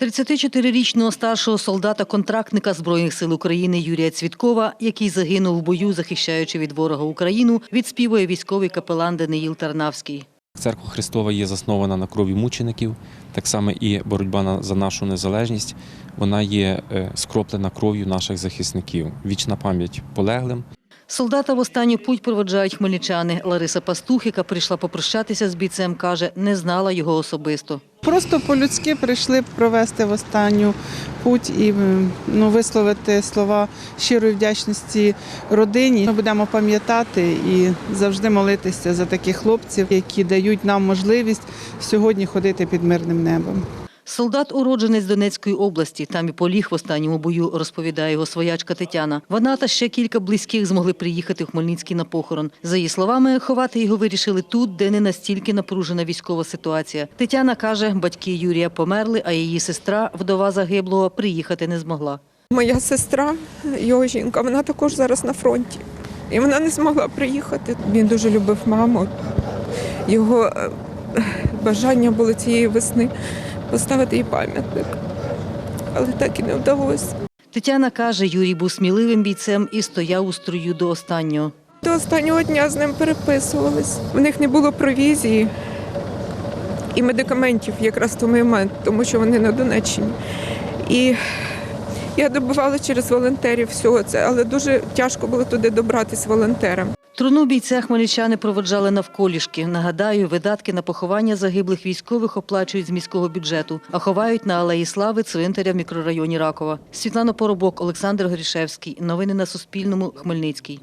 34-річного старшого солдата-контрактника Збройних сил України Юрія Цвіткова, який загинув в бою, захищаючи від ворога Україну, відспівує військовий капелан Даниїл Тарнавський. Церква Христова є заснована на крові мучеників, так само і боротьба за нашу незалежність. Вона є е, скроплена кров'ю наших захисників. Вічна пам'ять полеглим. Солдата в останню путь проводжають хмельничани. Лариса Пастух, яка прийшла попрощатися з бійцем, каже, не знала його особисто. Просто по-людськи прийшли провести в останню путь і ну, висловити слова щирої вдячності родині. Ми будемо пам'ятати і завжди молитися за таких хлопців, які дають нам можливість сьогодні ходити під мирним небом. Солдат уродженець Донецької області. Там і поліг в останньому бою, розповідає його своячка Тетяна. Вона та ще кілька близьких змогли приїхати в Хмельницький на похорон. За її словами, ховати його вирішили тут, де не настільки напружена військова ситуація. Тетяна каже, батьки Юрія померли, а її сестра, вдова загиблого, приїхати не змогла. Моя сестра, його жінка, вона також зараз на фронті. І вона не змогла приїхати. Він дуже любив маму. Його е, бажання було цієї весни поставити їй пам'ятник. Але так і не вдалося. Тетяна каже, Юрій був сміливим бійцем і стояв у строю до останнього. До останнього дня з ним переписувались. У них не було провізії і медикаментів якраз в той момент, тому що вони на Донеччині. І я добувала через волонтерів всього це, але дуже тяжко було туди добратися волонтерам. Труну бійця хмельничани проводжали навколішки. Нагадаю, видатки на поховання загиблих військових оплачують з міського бюджету, а ховають на Алеї Слави цвинтаря в мікрорайоні Ракова. Світлана Поробок, Олександр Горішевський. Новини на Суспільному. Хмельницький.